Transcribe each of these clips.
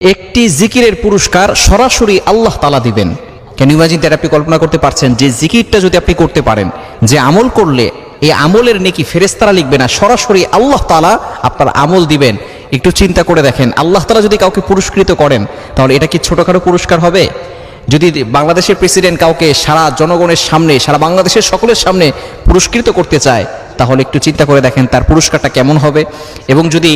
একটি জিকিরের পুরস্কার সরাসরি আল্লাহ তালা দিবেন। কেন ইমাজিন দ্যাট আপনি কল্পনা করতে পারছেন যে জিকিরটা যদি আপনি করতে পারেন, যে আমল করলে এই আমলের নেকি ফেরেস্তারা লিখবে না, সরাসরি আল্লাহ তালা আপনার আমল দিবেন। একটু চিন্তা করে দেখেন, আল্লাহ তালা যদি কাউকে পুরস্কৃত করেন, তাহলে এটা কি ছোটখাটো পুরস্কার হবে? যদি বাংলাদেশের প্রেসিডেন্ট কাউকে সারা জনগণের সামনে, সারা বাংলাদেশের সকলের সামনে পুরস্কৃত করতে চায়, তাহলে একটু চিন্তা করে দেখেন তার পুরস্কারটা কেমন হবে। এবং যদি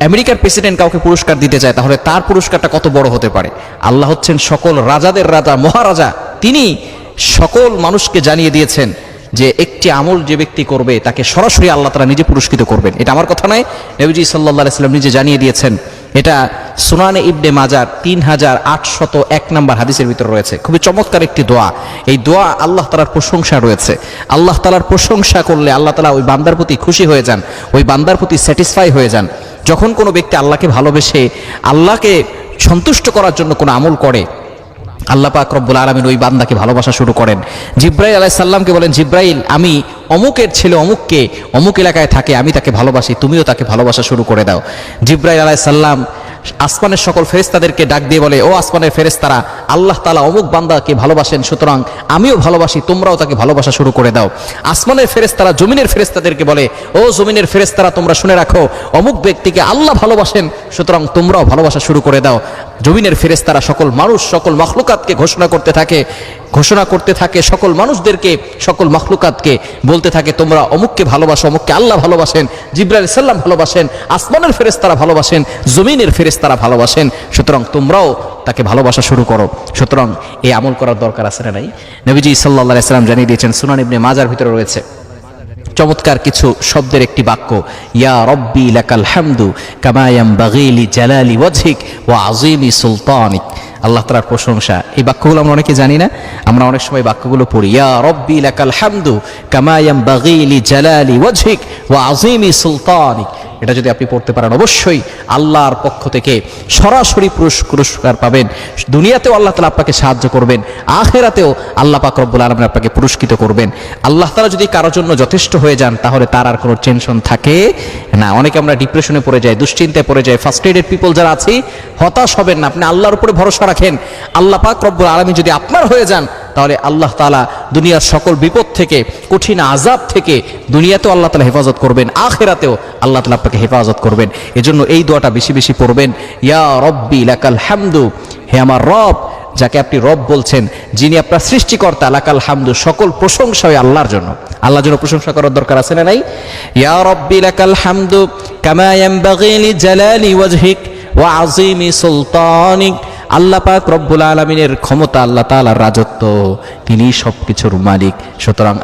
আমেরিকার প্রেসিডেন্ট কাউকে পুরস্কার দিতে চায়, তাহলে তার পুরস্কারটা কত বড় হতে পারে? আল্লাহ হচ্ছেন সকল রাজাদের রাজা, মহারাজা। তিনি সকল মানুষকে জানিয়ে দিয়েছেন যে একটি আমল যে ব্যক্তি করবে, তাকে সরাসরি আল্লাহ তারা নিজে পুরস্কৃত করবেন। এটা আমার কথা নয়, নবীজি সাল্লাহ সাল্লাম নিজে জানিয়ে দিয়েছেন। এটা সুনানে ইবনে মাজার তিন হাজার আটশত এক নাম্বার হাদিসের ভিতরে রয়েছে। খুবই চমৎকার একটি দোয়া। এই দোয়া আল্লাহ তালার প্রশংসা রয়েছে। আল্লাহ তালার প্রশংসা করলে আল্লাহ তালা ওই বান্দার প্রতি খুশি হয়ে যান, ওই বান্দার প্রতি স্যাটিসফাই হয়ে যান। যখন কোনো ব্যক্তি আল্লাহকে ভালোবেসে আল্লাহকে সন্তুষ্ট করার জন্য কোনো আমল করে, আল্লাহ পাক রব্বুল আলমিন ওই বান্দাকে ভালোবাসা শুরু করেন। জিব্রাইল আলাহ সাল্লামকে বলেন, জিব্রাইল, আমি অমুকের ছেলে অমুককে অমুক এলাকায় থাকে, আমি তাকে ভালোবাসি, তুমিও তাকে ভালোবাসা শুরু করে দাও। জিব্রাইল আলাহ সাল্লাম আসমানের সকল ফেরেস্তাদেরকে ডাক দিয়ে বলে, ও আসমানের ফেরেস্তারা আল্লাহ তালা অমুক বান্দাকে ভালোবাসেন, সুতরাং আমিও ভালোবাসি, তোমরাও তাকে ভালোবাসা শুরু করে দাও। আসমানের ফেরেস্তারা জমিনের ফেরেস্তাদেরকে বলে, ও জমিনের ফেরেস্তারা তোমরা শুনে রাখো, অমুক ব্যক্তিকে আল্লাহ ভালোবাসেন, সুতরাং তোমরাও ভালোবাসা শুরু করে দাও। জমিনের ফেরেস্তারা সকল মানুষ, সকল মখলুকাতকে ঘোষণা করতে থাকে, ঘোষণা করতে থাকে সকল মানুষদেরকে, সকল মখলুকাতকে বলতে থাকে, তোমরা অমুককে ভালোবাসো, অমুককে আল্লাহ ভালোবাসেন, জিব্রাইল সাল্লাম ভালোবাসেন, আসমানের ফেরেস্তারা ভালোবাসেন, জমিনের ফেরেস্তারা ভালোবাসেন। সুতরাং তোমরাও তাকে ভালোবাসা শুরু করো। সুতরাং এই আমল করার দরকার আছে না নাই? নবীজি সাল্লাহ সাল্লাম জানিয়ে দিয়েছেন, সুনান ইবনে মাজার ভিতরে রয়েছে। চমৎকার কিছু শব্দের একটি বাক্য। ইয়া রব্বি লাকাল হামদু কামায়াম বাগিলি জালালি ওয়াজহিক ওয়া আজিমি সুলতানিক। আল্লাহ তালার প্রশংসা। এই বাক্যগুলো আমরা অনেকে জানি না, আমরা অনেক সময় বাক্যগুলো পড়ি। ইয়া রব্বি লাকাল হামদু কামায়াম বাগিলি জালালি ওয়াজহিক ওয়া আজিমি সুলতানিক। এটা যদি আপনি পড়তে পারেন, অবশ্যই আল্লাহর পক্ষ থেকে সরাসরি পুরস্কার পাবেন। দুনিয়াতেও আল্লাহ তালা আপনাকে সাহায্য করবেন, আখেরাতেও আল্লাহ পাক রব্বুল আপনাকে পুরস্কৃত করবেন। আল্লাহ তালা যদি কারোর জন্য যথেষ্ট হয়ে যান, তাহলে তার আর কোনো টেনশন থাকে না। অনেকে আমরা ডিপ্রেশনে পড়ে যাই, দুশ্চিন্তায় পড়ে যাই ফার্স্টেডেড পিপল যারা আছি, হতাশ হবেন না। আপনি আল্লাহর উপরে ভরসা রাখেন। আল্লাহ পাক রব্বুল আলমী যদি আপনার হয়ে যান তাহলে আল্লাহ তালা দুনিয়ার সকল বিপদ থেকে, কঠিন আজাব থেকে দুনিয়াতেও আল্লাহ তালা হেফাজত করবেন, আখেরাতেও আল্লাহ তালা আপনাকে হেফাজত করবেন। এজন্য এই দোয়াটা বেশি বেশি পড়বেন, ইয়া রব্বি লাকাল হামদু, হে আমার রব, যাকে আপনি রব বলছেন, যিনি আপনার সৃষ্টিকর্তা, লাকাল হামদু, সকল প্রশংসা হয় আল্লাহর জন্য। আল্লাহর জন্য প্রশংসা করার দরকার আছে না নাই? ইয়া রব্বি লাকাল হামদু, কামা ইয়ানবাগি লিজালালি ওয়াজহিক ওয়া আজিমি সুলতানিক আল্লাহ পাক রব্বুল আলমিনের ক্ষমতা আল্লাহ তালার রাজত্ব তিনি সব কিছুর মালিক। সুতরাং